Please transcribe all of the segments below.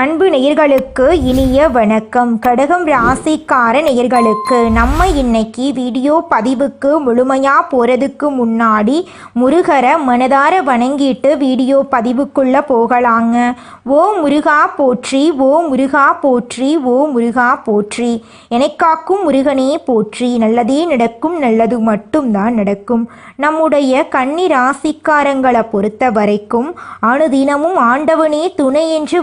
அன்பு நேயர்களுக்கு இனிய வணக்கம். கடகம் ராசிக்கார நேயர்களுக்கு நம்ம இன்னைக்கு வீடியோ பதிவுக்கு முழுமையாக போகிறதுக்கு முன்னாடி முருகரை மனதார வணங்கிட்டு வீடியோ பதிவுக்குள்ளே போகலாங்க. ஓ முருகா போற்றி ஓ முருகா போற்றி ஓ முருகா போற்றி. எனக்காக்கும் முருகனே போற்றி. நல்லதே நடக்கும் நல்லது மட்டும்தான் நடக்கும். நம்முடைய கன்னி ராசிக்காரங்களை பொறுத்த வரைக்கும் அனுதினமும் ஆண்டவனே துணை என்று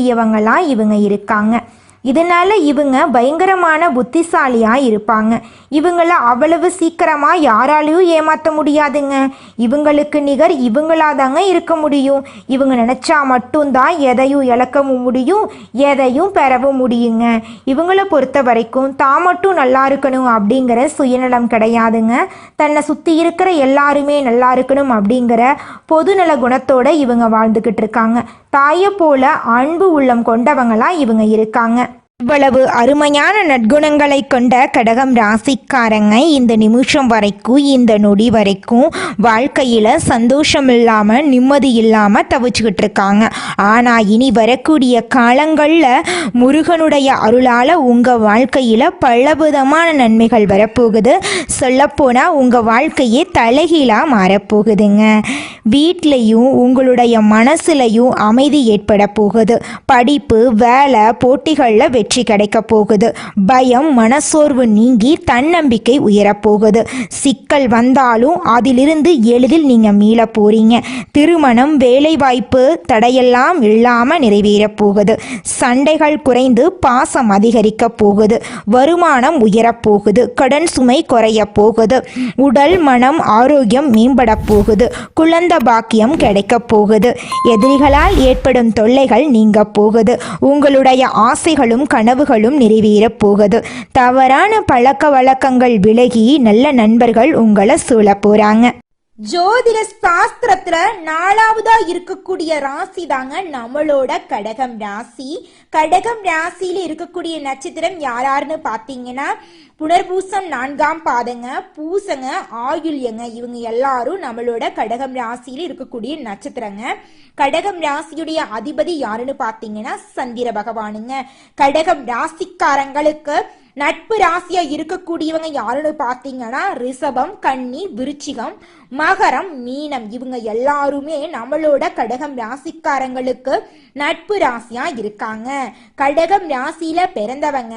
வாழக்கூடியவங்களா இவங்க இருக்காங்க. இதனால இவங்க பயங்கரமான புத்திசாலியாக இருப்பாங்க. இவங்கள அவ்வளவு சீக்கிரமாக யாராலையும் ஏமாற்ற முடியாதுங்க. இவங்களுக்கு நிகர் இவங்களாதாங்க இருக்க முடியும். இவங்க நினச்சா மட்டும்தான் எதையும் இழக்கவும் முடியும் எதையும் பெறவும் முடியுங்க. இவங்கள பொறுத்த வரைக்கும் தான் மட்டும் நல்லா இருக்கணும் அப்படிங்கிற சுயநலம் கிடையாதுங்க. தன்னை சுற்றி இருக்கிற எல்லாருமே நல்லா இருக்கணும் அப்படிங்கிற பொதுநல குணத்தோடு இவங்க வாழ்ந்துக்கிட்டு இருக்காங்க. தாயை போல அன்பு உள்ளம் கொண்டவங்களாக இவங்க இருக்காங்க. இவ்வளவு அருமையான நற்குணங்களை கொண்ட கடகம் ராசிக்காரங்க இந்த நிமிஷம் வரைக்கும் இந்த நொடி வரைக்கும் வாழ்க்கையில் சந்தோஷம் இல்லாமல் நிம்மதி இல்லாமல் தவிச்சுக்கிட்டு இருக்காங்க. ஆனால் இனி வரக்கூடிய காலங்களில் முருகனுடைய அருளால் உங்கள் வாழ்க்கையில் பலவிதமான நன்மைகள் வரப்போகுது. சொல்லப்போனால் உங்கள் வாழ்க்கையே தலைகீழாக மாறப்போகுதுங்க. வீட்லேயும் உங்களுடைய மனசுலையும் அமைதி ஏற்பட போகுது. படிப்பு வேலை போட்டிகளில் வெற்றி கிடைக்க போகுது. பயம் மனசோர்வு நீங்கி தன்னம்பிக்கை உயரப்போகுது சிக்கல் வந்தாலும் அதிலிருந்து எளிதில் நீங்கள் மீள போறீங்க. திருமணம் வேலைவாய்ப்பு தடையெல்லாம் இல்லாமல் நிறைவேறப் போகுது. சண்டைகள் குறைந்து பாசம் அதிகரிக்க போகுது. வருமானம் உயரப்போகுது கடன் சுமை குறைய போகுது. உடல் மனம் ஆரோக்கியம் மேம்பட போகுது. குழந்த பாக்கியம் கிடைக்க போகுது. எதிரிகளால் ஏற்படும் தொல்லைகள் நீங்க போகுது. உங்களுடைய ஆசைகளும் கனவுகளும் நிறைவேறப் போகுது. தவறான பழக்க வழக்கங்கள் விலகி நல்ல நண்பர்கள் உங்களை சூழ போறாங்க. ஜோதிட சாஸ்திரத்துல நாலாவதா இருக்கக்கூடிய ராசி தாங்க நம்மளோட கடகம் ராசி. கடகம் ராசியில இருக்கக்கூடிய நட்சத்திரம் யாராருன்னு பாத்தீங்கன்னா புனர்பூசம் நான்காம் பாதங்க பூசங்க ஆயுள்யங்க இவங்க எல்லாரும் நம்மளோட கடகம் ராசியில இருக்கக்கூடிய நட்சத்திரங்க. கடகம் ராசியுடைய அதிபதி யாருன்னு பாத்தீங்கன்னா சந்திர பகவானுங்க. கடகம் ராசிக்காரங்களுக்கு நட்பு ராசியா இருக்கக்கூடியவங்க யாருன்னு பாத்தீங்கன்னா ரிஷபம் கன்னி விருச்சிகம் மகரம் மீனம். இவங்க எல்லாருமே நம்மளோட கடகம் ராசிக்காரங்களுக்கு நட்பு ராசியா இருக்காங்க. கடகம் ராசியில பிறந்தவங்க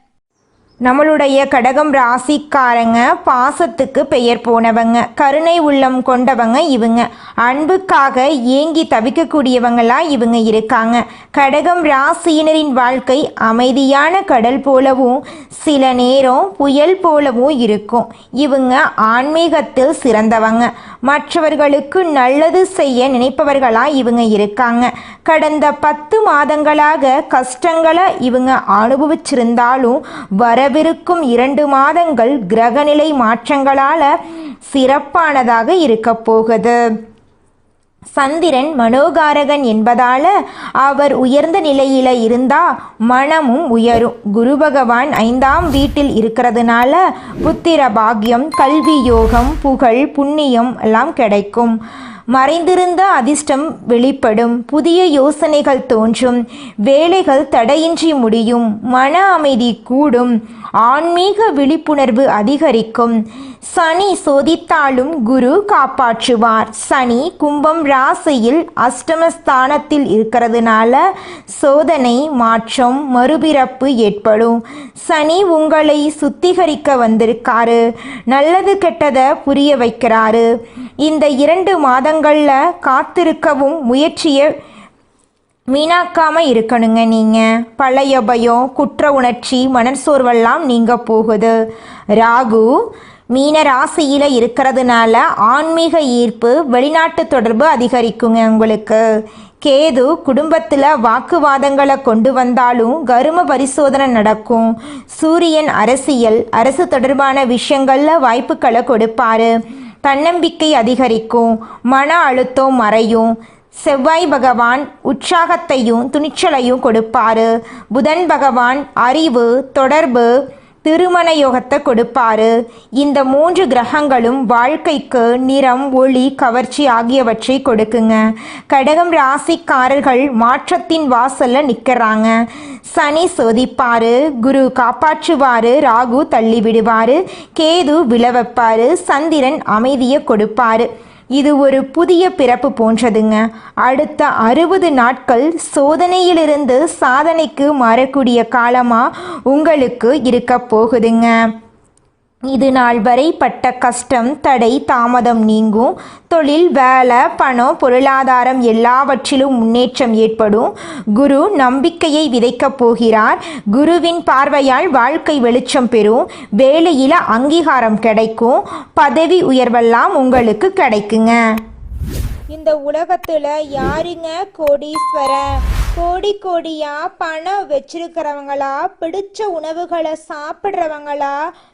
நம்மளுடைய கடகம் ராசிக்காரங்க பாசத்துக்கு பெயர் போனவங்க கருணை உள்ளம் கொண்டவங்க இவங்க. அன்புக்காக ஏங்கி தவிக்கக்கூடியவங்களா இவங்க இருக்காங்க. கடகம் ராசியினரின் வாழ்க்கை அமைதியான கடல் போலவும் சில நேரம் புயல் போலவும் இருக்கும். இவங்க ஆன்மீகத்தில் சிறந்தவங்க. மற்றவர்களுக்கு நல்லது செய்ய நினைப்பவர்களா இவங்க இருக்காங்க. கடந்த பத்து மாதங்களாக கஷ்டங்களை இவங்க அனுபவிச்சிருந்தாலும் வர வரவிருக்கும் இரண்டு மாதங்கள் கிரகநிலை மாற்றங்களால சிறப்பானதாக இருக்கப் போகுது. சந்திரன் மனோகாரகன் என்பதால அவர் உயர்ந்த நிலையில இருந்தா மனமும் உயரும். குரு பகவான் ஐந்தாம் வீட்டில் இருக்கிறதுனால புத்திர பாக்கியம் கல்வி யோகம் புகழ் புண்ணியம் எல்லாம் கிடைக்கும். மறைந்திருந்த அதிர்ஷ்டம் வெளிப்படும். புதிய யோசனைகள் தோன்றும். வேலைகள் தடையின்றி முடியும். மன அமைதி கூடும். ஆன்மீக விழிப்புணர்வு அதிகரிக்கும். சனி சோதித்தாலும் குரு காப்பாற்றுவார். சனி கும்பம் ராசியில் அஷ்டமஸ்தானத்தில் இருக்கிறதுனால சோதனை மாற்றம் மறுபிறப்பு ஏற்படும். சனி உங்களை சுத்திகரிக்க வந்திருக்காரு. நல்லது கெட்டதை புரிய வைக்கிறாரு. இந்த இரண்டு மாதங்களில் காத்திருக்கவும் முயற்சியை வீணாக்காமல் இருக்கணுங்க நீங்கள் பழைய பயம் குற்ற உணர்ச்சி மனசோர்வெல்லாம் நீங்கள் போகுது. ராகு மீன ராசியில் இருக்கிறதுனால ஆன்மீக ஈர்ப்பு வெளிநாட்டு தொடர்பு அதிகரிக்குங்க உங்களுக்கு. கேது குடும்பத்தில் வாக்குவாதங்களை கொண்டு வந்தாலும் கரும பரிசோதனை நடக்கும். சூரியன் அரசியல் அரசு தொடர்பான விஷயங்களில் வாய்ப்புகளை கொடுப்பாரு. தன்னம்பிக்கை அதிகரிக்கும் மன அழுத்தம் மறையும். செவ்வாய் பகவான் உற்சாகத்தையும் துணிச்சலையும் கொடுப்பாரு. புதன் பகவான் அறிவு தொடர்பு திருமண யோகத்தை கொடுப்பாரு. இந்த மூன்று கிரகங்களும் வாழ்க்கைக்கு நிறம் ஒளி கவர்ச்சி ஆகியவற்றை கொடுக்குங்க. கடகம் ராசிக்காரர்கள் மாற்றத்தின் வாசல்ல நிற்கிறாங்க சனி சோதிப்பாரு குரு காப்பாற்றுவாரு ராகு தள்ளி விடுவாரு கேது விழ சந்திரன் அமைதியை கொடுப்பாரு. இது ஒரு புதிய பிறப்பு போன்றதுங்க. அடுத்த அறுபது நாட்கள் சோதனையிலிருந்து சாதனைக்கு மாறக்கூடிய காலமாக உங்களுக்கு இருக்க போகுதுங்க. இது நாள் வரை பட்ட கஷ்டம் தடை தாமதம் நீங்கும். தொழில் வேலை பணம் பொருளாதாரம் எல்லாவற்றிலும் முன்னேற்றம் ஏற்படும். குரு நம்பிக்கையை விதைக்கப் போகிறார். குருவின் பார்வையால் வாழ்க்கை வெளிச்சம் பெறும். வேலையில் அங்கீகாரம் கிடைக்கும். பதவி உயர்வெல்லாம் உங்களுக்கு கிடைக்குங்க. இந்த உலகத்தில் யாருங்க கோடீஸ்வரன் கோடி கோடியாக பணம் வச்சிருக்கிறவங்களா? பிடிச்ச உணவுகளை சாப்பிட்றவங்களா?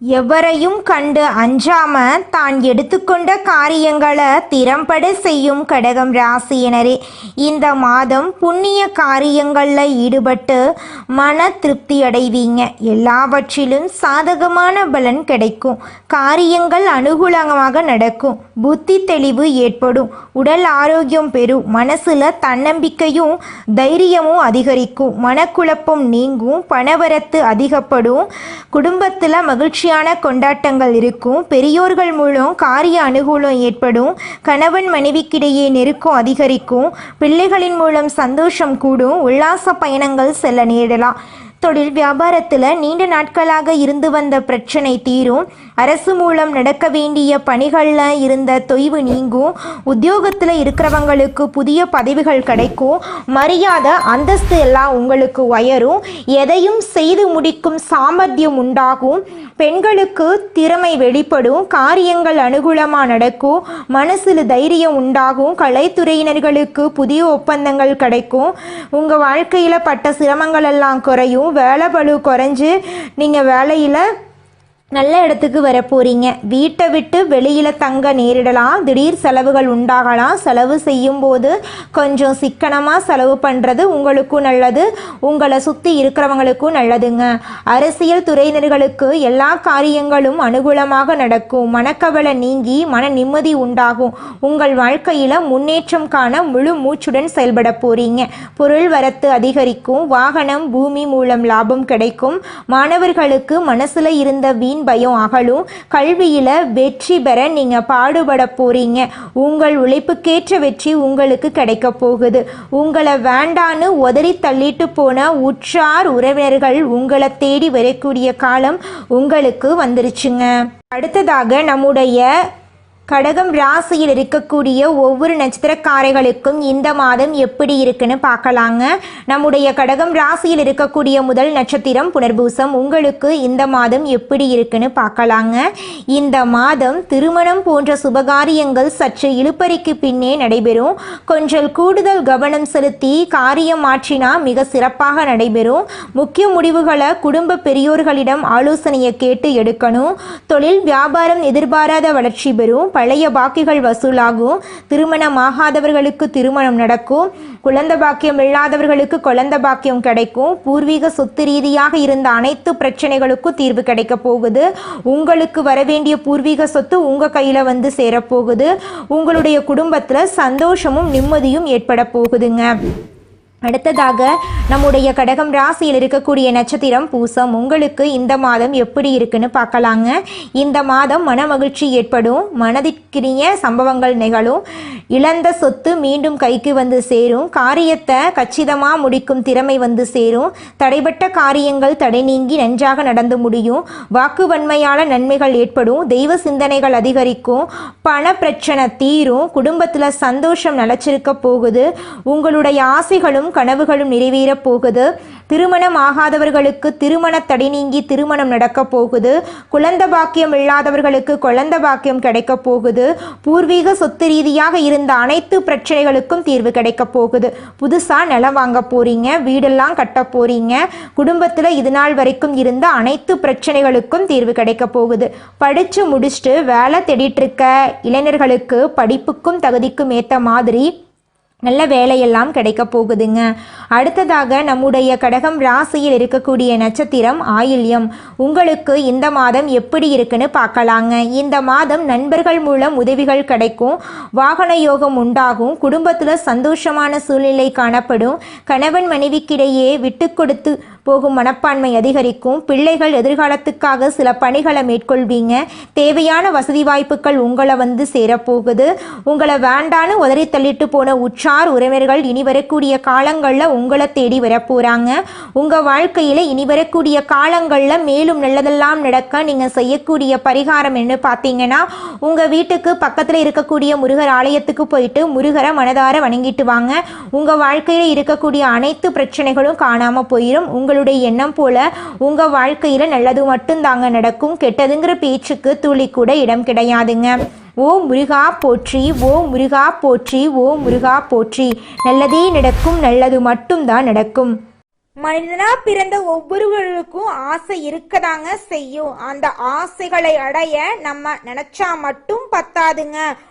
எவரையும் கண்டு அஞ்சாம தான் எடுத்துக்கொண்ட காரியங்களை திறம்பட செய்யும் கடகம் ராசியினரே இந்த மாதம் புண்ணிய காரியங்களில் ஈடுபட்டு மன திருப்தி அடைவீங்க. எல்லாவற்றிலும் சாதகமான பலன் கிடைக்கும். காரியங்கள் அனுகூலமாக நடக்கும். புத்தி தெளிவு ஏற்படும். உடல் ஆரோக்கியம் பெறும். மனசில் தன்னம்பிக்கையும் தைரியமும் அதிகரிக்கும். மனக்குழப்பம் நீங்கும். பணவரத்து அதிகப்படும். குடும்பத்தில் மகிழ்ச்சி மகிழ்ச்சியான கொண்டாட்டங்கள் இருக்கும். பெரியோர்கள் மூலம் காரிய அனுகூலம் ஏற்படும். கணவன் மனைவிக்கிடையே நெருக்கம் அதிகரிக்கும். பிள்ளைகளின் மூலம் சந்தோஷம் கூடும். உல்லாச பயணங்கள் செல்ல நேரிடலாம். தொழில் வியாபாரத்தில் நீண்ட நாட்களாக இருந்து வந்த பிரச்சனை தீரும். அரசு மூலம் நடக்க வேண்டிய பணிகளில் இருந்த தொய்வு நீங்கும். உத்தியோகத்தில் இருக்கிறவங்களுக்கு புதிய பதவிகள் கிடைக்கும். மரியாதை அந்தஸ்து எல்லாம் உங்களுக்கு உயரும். எதையும் செய்து முடிக்கும் சாமர்த்தியம் உண்டாகும். பெண்களுக்கு திறமை வெளிப்படும். காரியங்கள் அனுகூலமாக நடக்கும். மனசில் தைரியம் உண்டாகும். கலைத்துறையினர்களுக்கு புதிய ஒப்பந்தங்கள் கிடைக்கும். உங்கள் வாழ்க்கையில் பட்ட சிரமங்கள் எல்லாம் குறையும். வேலை பளு குறைஞ்சு நீங்கள் வேலையில் நல்ல இடத்துக்கு வர வீட்டை விட்டு வெளியில் தங்க நேரிடலாம். திடீர் செலவுகள் உண்டாகலாம். செலவு செய்யும்போது கொஞ்சம் சிக்கனமாக செலவு பண்ணுறது உங்களுக்கும் நல்லது. உங்களை சுற்றி இருக்கிறவங்களுக்கும் நல்லதுங்க. அரசியல் துறையினர்களுக்கு எல்லா காரியங்களும் அனுகூலமாக நடக்கும். மனக்கவலை நீங்கி மன நிம்மதி உண்டாகும். உங்கள் வாழ்க்கையில் முன்னேற்றம் காண முழு மூச்சுடன் செயல்பட போகிறீங்க பொருள் வரத்து அதிகரிக்கும். வாகனம் பூமி மூலம் லாபம் கிடைக்கும். மாணவர்களுக்கு மனசில் இருந்த வீண் பயம் அகலும். கல்வியில் வெற்றி பெற நீங்கள் பாடுபட போகிறீங்க உங்கள் உழைப்புக்கேற்ற வெற்றி உங்களுக்கு கிடைக்க போகுது. உங்களை வேண்டான்னு உதறி தள்ளிட்டு போன உற்றார் உறவினர்கள் உங்களை தேடி வரக்கூடிய காலம் உங்களுக்கு வந்துருச்சுங்க. அடுத்ததாக நம்முடைய கடகம் ராசியில் இருக்கக்கூடிய ஒவ்வொரு நட்சத்திரக்காரைகளுக்கும் இந்த மாதம் எப்படி இருக்குன்னு பார்க்கலாங்க. நம்முடைய கடகம் ராசியில் இருக்கக்கூடிய முதல் நட்சத்திரம் புனர்பூசம். உங்களுக்கு இந்த மாதம் எப்படி இருக்குன்னு பார்க்கலாங்க. இந்த மாதம் திருமணம் போன்ற சுபகாரியங்கள் சற்று இழுப்பறிக்கு பின்னே நடைபெறும். கொஞ்சம் கூடுதல் கவனம் செலுத்தி காரியம் மாற்றினா மிக சிறப்பாக நடைபெறும். முக்கிய முடிவுகளை குடும்ப பெரியோர்களிடம் ஆலோசனையை கேட்டு எடுக்கணும். தொழில் வியாபாரம் எதிர்பாராத வளர்ச்சி பெறும். பழைய பாக்கிகள் வசூலாகும். திருமணமாகாதவர்களுக்கு திருமணம் நடக்கும். குழந்த பாக்கியம் இல்லாதவர்களுக்கு குழந்த பாக்கியம் கிடைக்கும். பூர்வீக சொத்து ரீதியாக இருந்த அனைத்து பிரச்சனைகளுக்கும் தீர்வு கிடைக்க போகுது. உங்களுக்கு வர வேண்டிய பூர்வீக சொத்து உங்கள் கையில் வந்து சேரப்போகுது உங்களுடைய குடும்பத்தில் சந்தோஷமும் நிம்மதியும் ஏற்பட போகுதுங்க. அடுத்ததாக நம்முடைய கடகம் ராசியில் இருக்கக்கூடிய நட்சத்திரம் பூசம். உங்களுக்கு இந்த மாதம் எப்படி இருக்குன்னு பார்க்கலாங்க. இந்த மாதம் மன மகிழ்ச்சி ஏற்படும். மனதிற்கினிய சம்பவங்கள் நிகழும். இழந்த சொத்து மீண்டும் கைக்கு வந்து சேரும். காரியத்தை கச்சிதமாக முடிக்கும் திறமை வந்து சேரும். தடைபட்ட காரியங்கள் தடை நீங்கி நன்றாக நடந்து முடியும். வாக்குவன்மையான நன்மைகள் ஏற்படும். தெய்வ சிந்தனைகள் அதிகரிக்கும். பண பிரச்சனை தீரும். குடும்பத்தில் சந்தோஷம் நிலச்சிருக்க போகுது. உங்களுடைய ஆசைகளும் கனவுகளும் நிறைவேறப் போகுது. திருமணம் ஆகாதவர்களுக்கு திருமண தடை நீங்கி திருமணம் நடக்க போகுது. குழந்த பாக்கியம் இல்லாதவர்களுக்கு குழந்த பாக்கியம் கிடைக்க போகுது. பூர்வீக சொத்து ரீதியாக இருந்த அனைத்து பிரச்சனைகளுக்கும் தீர்வு கிடைக்க போகுது. புதுசாக நிலம் வாங்க போகிறீங்க வீடெல்லாம் கட்ட போகிறீங்க குடும்பத்தில் இது நாள் வரைக்கும் இருந்த அனைத்து பிரச்சனைகளுக்கும் தீர்வு கிடைக்க போகுது. படித்து முடிச்சுட்டு வேலை தேடிட்டு இருக்க இளைஞர்களுக்கு படிப்புக்கும் தகுதிக்கும் ஏற்ற மாதிரி நல்ல வேலையெல்லாம் கிடைக்க போகுதுங்க. அடுத்ததாக நம்முடைய கடகம் ராசியில் இருக்கக்கூடிய நட்சத்திரம் ஆயில்யம். உங்களுக்கு இந்த மாதம் எப்படி இருக்குன்னு பார்க்கலாங்க. இந்த மாதம் நண்பர்கள் மூலம் உதவிகள் கிடைக்கும். வாகன யோகம் உண்டாகும். குடும்பத்தில் சந்தோஷமான சூழ்நிலை காணப்படும். கணவன் மனைவிக்கிடையே விட்டு கொடுத்து போகும் மனப்பான்மை அதிகரிக்கும். பிள்ளைகள் எதிர்காலத்துக்காக சில பணிகளை மேற்கொள்வீங்க. தேவையான வசதி வாய்ப்புகள் உங்களை வந்து சேரப்போகுது. உங்களை வேண்டான்னு உதறி தள்ளிட்டு போன உற்றார் உறவினர்கள் இனி வரக்கூடிய காலங்களில் உங்களை தேடி வரப்போகிறாங்க உங்கள் வாழ்க்கையில் இனி வரக்கூடிய காலங்களில் மேலும் நல்லதெல்லாம் நடக்க நீங்கள் செய்யக்கூடிய பரிகாரம் என்ன பார்த்தீங்கன்னா உங்கள் வீட்டுக்கு பக்கத்தில் இருக்கக்கூடிய முருகர் ஆலயத்துக்கு போயிட்டு முருகரை மனதார வணங்கிட்டு வாங்க. உங்கள் வாழ்க்கையில் இருக்கக்கூடிய அனைத்து பிரச்சனைகளும் காணாமல் போயிடும் உங்களுடைய எண்ணம் போல உங்கள் வாழ்க்கையில் நல்லது மட்டும்தாங்க நடக்கும். கெட்டதுங்கிற பேச்சுக்கு துளி கூட இடம் கிடையாதுங்க. ஓ முருகா போற்றி ஓ முருகா போற்றி ஓ முருகா போற்றி. நல்லதே நடக்கும் நல்லது மட்டும்தான் நடக்கும். மனிதனா பிறந்த ஒவ்வொருவருக்கும் ஆசை இருக்கதாங்க செய்யும். அந்த ஆசைகளை அடைய நம்ம நினைச்சா மட்டும் பத்தாதுங்க.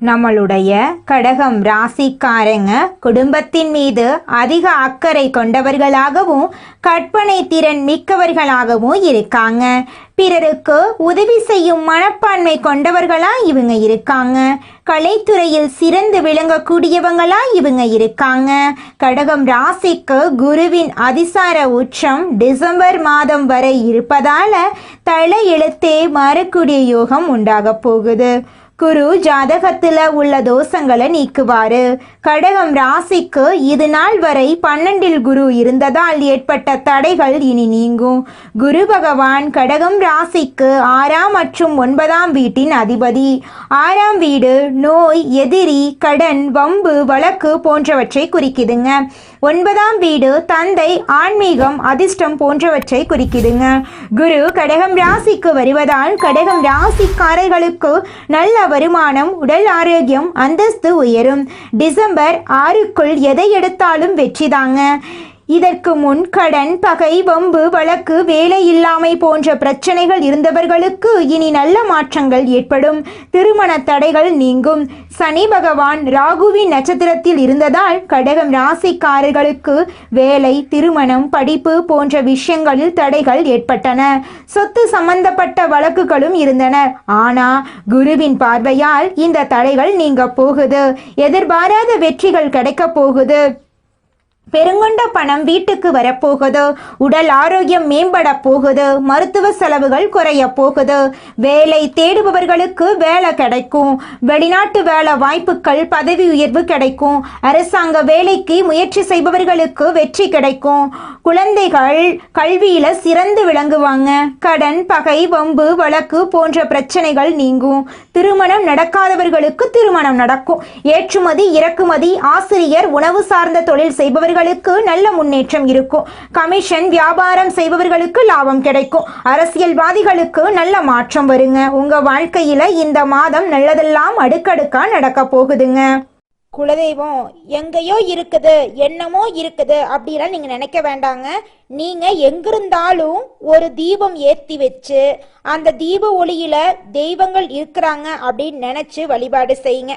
நம்மளுடைய கடகம் ராசிக்காரங்க குடும்பத்தின் மீது அதிக அக்கறை கொண்டவர்களாகவும் கற்பனை திறன் மிக்கவர்களாகவும் இருக்காங்க. பிறருக்கு உதவி செய்யும் மனப்பான்மை கொண்டவர்களா இவங்க இருக்காங்க. கலைத்துறையில் சிறந்து விளங்கக்கூடியவங்களா இவங்க இருக்காங்க. கடகம் ராசிக்கு குருவின் அதிசார உச்சம் டிசம்பர் மாதம் வரை இருப்பதால தலை எழுத்தே மாறக்கூடிய யோகம் உண்டாக போகுது. குரு ஜாதகத்தில் உள்ள தோஷங்களை நீக்குவாரு. கடகம் ராசிக்கு இது நாள் வரை பன்னெண்டில் குரு இருந்ததால் ஏற்பட்ட தடைகள் இனி நீங்கும். குரு பகவான் கடகம் ராசிக்கு ஆறாம் மற்றும் ஒன்பதாம் வீட்டின் அதிபதி. ஆறாம் வீடு நோய் எதிரி கடன் வம்பு வழக்கு போன்றவற்றை குறிக்குதுங்க. ஒன்பதாம் வீடு தந்தை ஆன்மீகம் அதிர்ஷ்டம் போன்றவற்றை குறிக்குதுங்க. குரு கடகம் ராசிக்கு வருவதால் கடகம் ராசிக்காரர்களுக்கு நல்ல வருமானம் உடல் ஆரோக்கியம் அந்தஸ்து உயரும். டிசம்பர் ஆறுக்குள் எதை எடுத்தாலும் வெற்றிதாங்க இதற்கு முன் கடன் பகை வம்பு வழக்கு வேலை இல்லாமை போன்ற பிரச்சனைகள் இருந்தவர்களுக்கு இனி நல்ல மாற்றங்கள் ஏற்படும். திருமண தடைகள் நீங்கும். சனி பகவான் ராகுவின் நட்சத்திரத்தில் இருந்ததால் கடகம் ராசிக்காரர்களுக்கு வேலை திருமணம் படிப்பு போன்ற விஷயங்களில் தடைகள் ஏற்பட்டன. சொத்து சம்பந்தப்பட்ட வழக்குகளும் இருந்தன. ஆனா குருவின் பார்வையால் இந்த தடைகள் நீங்க போகுது. எதிர்பாராத வெற்றிகள் கிடைக்க போகுது. பெருங்கொண்ட பணம் வீட்டுக்கு வரப்போகுது. உடல் ஆரோக்கியம் மேம்பட போகுது. மருத்துவ செலவுகள் குறைய போகுது. வேலை தேடுபவர்களுக்கு வேலை கிடைக்கும். வெளிநாட்டு வேலை வாய்ப்புகள் பதவி உயர்வு கிடைக்கும். அரசாங்க வேலைக்கு முயற்சி செய்பவர்களுக்கு வெற்றி கிடைக்கும். குழந்தைகள் கல்வியில சிறந்து விளங்குவாங்க. கடன் பகை வம்பு வழக்கு போன்ற பிரச்சனைகள் நீங்கும். திருமணம் நடக்காதவர்களுக்கு திருமணம் நடக்கும். ஏற்றுமதி இறக்குமதி ஆசிரியர் உணவு சார்ந்த தொழில் செய்பவர்கள் செய்பவர்களுக்கு நல்ல முன்னேற்றம் இருக்கும். கமிஷன் வியாபாரம் செய்பவர்களுக்கு லாபம் கிடைக்கும். அரசியல்வாதிகளுக்கு நல்ல மாற்றம் வருங்க. உங்க வாழ்க்கையில இந்த மாதம் நல்லதெல்லாம் அடுக்கடுக்கா நடக்க போகுதுங்க. குலதெய்வம் எங்கேயோ இருக்குது என்னமோ இருக்குது அப்படிலாம் நீங்கள் நினைக்க வேண்டாங்க. நீங்கள் எங்கிருந்தாலும் ஒரு தீபம் ஏற்றி வச்சு அந்த தீப ஒளியில் தெய்வங்கள் இருக்கிறாங்க அப்படின்னு நினச்சி வழிபாடு செய்யுங்க.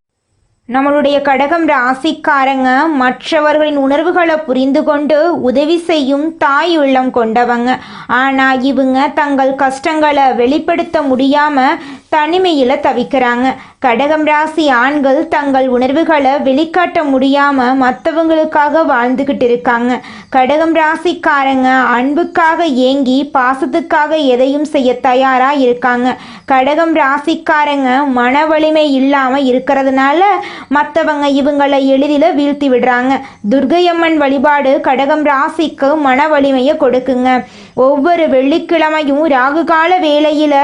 நம்மளுடைய கடகம் ராசிக்காரங்க மற்றவர்களின் உணர்வுகளை புரிந்து கொண்டு உதவி செய்யும் தாய் உள்ளம் கொண்டவங்க. ஆனால் இவங்க தங்கள் கஷ்டங்களை வெளிப்படுத்த முடியாம தனிமையில் தவிக்கிறாங்க. கடகம் ராசி ஆண்கள் தங்கள் உணர்வுகளை வெளிக்காட்ட முடியாம மற்றவங்களுக்காக வாழ்ந்துகிட்டு இருக்காங்க. கடகம் ராசிக்காரங்க அன்புக்காக ஏங்கி பாசத்துக்காக எதையும் செய்ய தயாரா இருக்காங்க. கடகம் ராசிக்காரங்க மன வலிமை இல்லாம இருக்கிறதுனால மற்றவங்க இவங்களை எளிதில் வீழ்த்தி விடுறாங்க. துர்கையம்மன் வழிபாடு கடகம் ராசிக்கு மன வலிமையை கொடுக்குங்க. ஒவ்வொரு வெள்ளிக்கிழமையும் ராகுகால வேளையில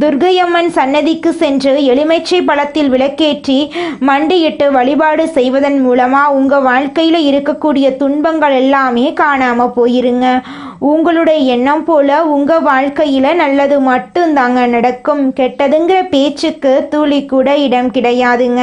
துர்கையம்மன் சன்னதிக்கு சென்று எலுமிச்சை பழத்தில் விளக்கேற்றி மண்டியிட்டு வழிபாடு செய்வதன் மூலமா உங்க வாழ்க்கையில இருக்கக்கூடிய துன்பங்கள் எல்லாமே காணாம போயிருங்க. உங்களுடைய எண்ணம் போல உங்க வாழ்க்கையில நல்லது மட்டும்தாங்க நடக்கும். கெட்டதுங்கிற பேச்சுக்கு துளி கூட இடம் கிடையாதுங்க.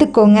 கத்துக்கோங்க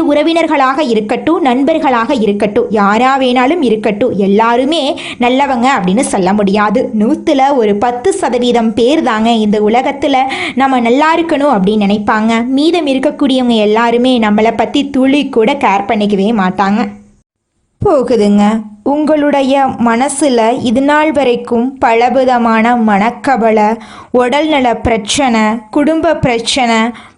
உறவினர்களாக இருக்கட்டும் நண்பர்களாக இருக்கட்டும் யாரா வேணாலும் இருக்கட்டும் எல்லாருமே நல்லவங்க அப்படின்னு சொல்ல முடியாது. நூற்றுல ஒரு பத்து சதவீதம் பேர் தாங்க இந்த உலகத்தில் நம்ம நல்லா இருக்கணும் அப்படின்னு நினைப்பாங்க. மீதம் இருக்கக்கூடியவங்க எல்லாருமே நம்மளை பற்றி துளி கூட கேர் பண்ணிக்கவே மாட்டாங்க. போகுதுங்க. உங்களுடைய மனசில் இது நாள் வரைக்கும் பலவிதமான மனக்கவலை உடல்நல பிரச்சனை குடும்ப பிரச்சனை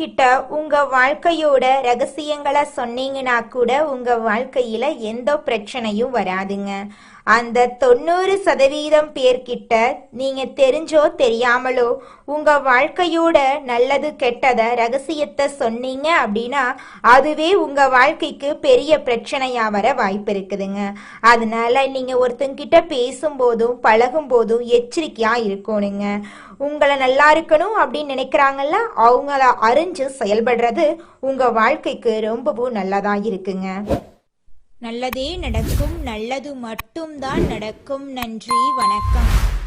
கிட்ட உங்க வாழ்க்கையோட ரகசியங்களை சொன்னீங்கன்னா கூட உங்க வாழ்க்கையில எந்த பிரச்சனையும் வராதுங்க. அந்த தொண்ணூறு சதவீதம் பேர்கிட்ட நீங்க தெரிஞ்சோ தெரியாமலோ உங்க வாழ்க்கையோட நல்லது கெட்டத ரகசியத்தை சொன்னீங்க அப்படின்னா அதுவே உங்க வாழ்க்கைக்கு பெரிய பிரச்சனையா வர வாய்ப்பு இருக்குதுங்க. அதனால நீங்க ஒருத்தங்கிட்ட பேசும்போதும் பழகும் போதும் எச்சரிக்கையா இருக்கணுங்க. உங்களை நல்லா இருக்கணும் அப்படின்னு நினைக்கிறாங்கல்ல அவங்கள அறிஞ்சு செயல்படுறது உங்க வாழ்க்கைக்கு ரொம்பவும் நல்லதா இருக்குங்க. நல்லதே நடக்கும் நல்லது மட்டும்தான் நடக்கும். நன்றி வணக்கம்.